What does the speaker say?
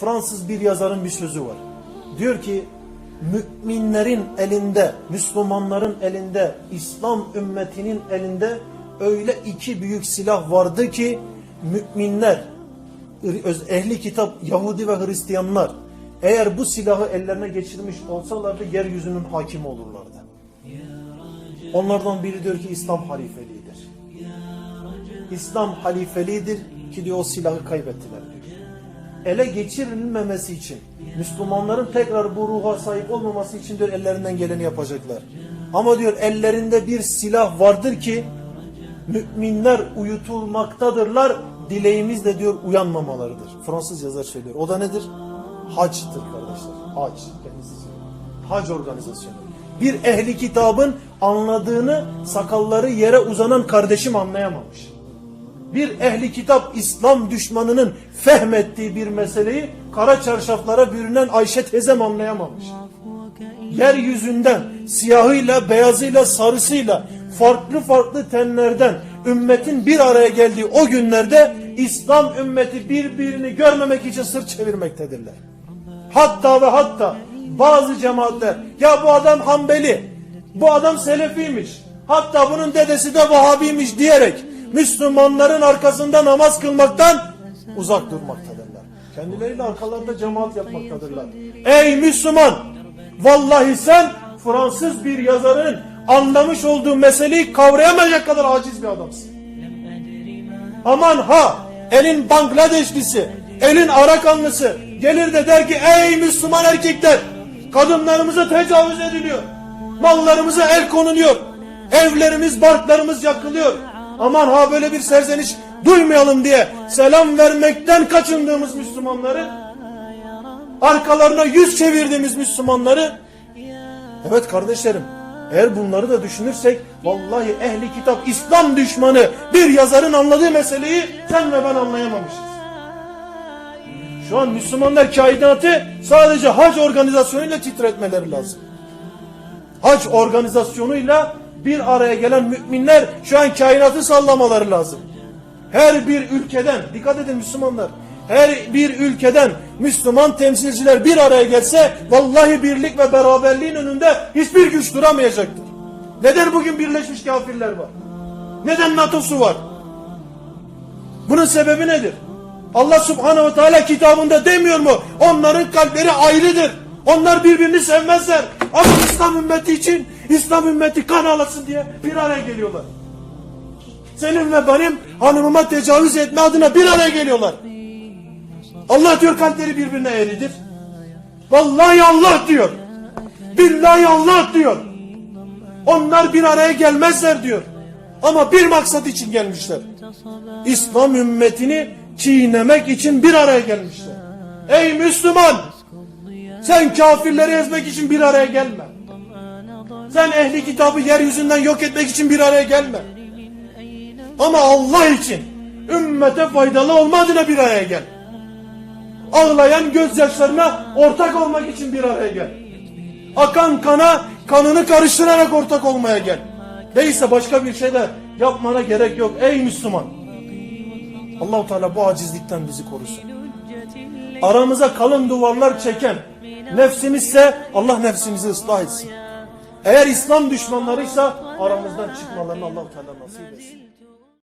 Fransız bir yazarın bir sözü var. Diyor ki müminlerin elinde, Müslümanların elinde, İslam ümmetinin elinde öyle iki büyük silah vardı ki müminler, ehli kitap Yahudi ve Hristiyanlar eğer bu silahı ellerine geçirmiş olsalardı yeryüzünün hakimi olurlardı. Onlardan biri diyor ki İslam halifeliğidir. İslam halifeliğidir ki diyor o silahı kaybettiler diyor. Ele geçirilmemesi için Müslümanların tekrar bu ruha sahip olmaması için diyor ellerinden geleni yapacaklar. Ama diyor ellerinde bir silah vardır ki müminler uyutulmaktadırlar. Dileğimiz de diyor uyanmamalarıdır. Fransız yazar söylüyor. O da nedir? Haçtır kardeşler. Hac. Hac organizasyonu. Bir ehli kitabın anladığını sakalları yere uzanan kardeşim anlayamamış. Bir ehli kitap İslam düşmanının fehmettiği bir meseleyi kara çarşaflara bürünen Ayşe teyzem anlayamamış. Yeryüzünden siyahıyla, beyazıyla, sarısıyla farklı farklı tenlerden ümmetin bir araya geldiği o günlerde İslam ümmeti birbirini görmemek için sırt çevirmektedirler. Hatta ve hatta bazı cemaatler ya bu adam Hanbeli, bu adam Selefiymiş, hatta bunun dedesi de Vahabiymiş diyerek Müslümanların arkasında namaz kılmaktan uzak durmaktadırlar. Kendileriyle arkalarında cemaat yapmaktadırlar. Ey Müslüman! Vallahi sen Fransız bir yazarın anlamış olduğu meseleyi kavrayamayacak kadar aciz bir adamsın. Aman ha elin Bangladeşlisi, elin Arakanlısı gelir de der ki ey Müslüman erkekler kadınlarımıza tecavüz ediliyor. Mallarımıza el konuluyor. Evlerimiz, barklarımız yakılıyor. Aman ha böyle bir serzeniş duymayalım diye selam vermekten kaçındığımız Müslümanları arkalarına yüz çevirdiğimiz Müslümanları evet kardeşlerim eğer bunları da düşünürsek vallahi ehli kitap İslam düşmanı bir yazarın anladığı meseleyi sen ve ben anlayamamışız. Şu an Müslümanlar kainatı sadece hac organizasyonuyla titretmeleri lazım. Hac organizasyonuyla bir araya gelen müminler şu an kainatı sallamaları lazım. Her bir ülkeden, dikkat edin Müslümanlar, her bir ülkeden Müslüman temsilciler bir araya gelse vallahi birlik ve beraberliğin önünde hiçbir güç duramayacaktır. Neden bugün birleşmiş kafirler var? Neden NATO'su var? Bunun sebebi nedir? Allah subhanehu ve teala kitabında demiyor mu? Onların kalpleri ayrıdır. Onlar birbirini sevmezler. Ama İslam ümmeti için İslam ümmeti kan ağlasın diye bir araya geliyorlar. Senin ve benim hanımıma tecavüz etme adına bir araya geliyorlar. Allah diyor kalpleri birbirine eğridir. Vallahi Allah diyor. Billahi Allah diyor. Onlar bir araya gelmezler diyor. Ama bir maksat için gelmişler. İslam ümmetini çiğnemek için bir araya gelmişler. Ey Müslüman! Sen kafirleri ezmek için bir araya gelme. Sen ehli kitabı yeryüzünden yok etmek için bir araya gelme. Ama Allah için ümmete faydalı olma adına bir araya gel. Ağlayan gözyaşlarına ortak olmak için bir araya gel. Akan kana kanını karıştırarak ortak olmaya gel. Değilse başka bir şey de yapmana gerek yok ey Müslüman. Allahu Teala bu acizlikten bizi korusun. Aramıza kalın duvarlar çeken nefsimizse Allah nefsimizi ıslah etsin. Eğer İslam düşmanlarıysa aramızdan çıkmalarını Allah Teala nasip etsin.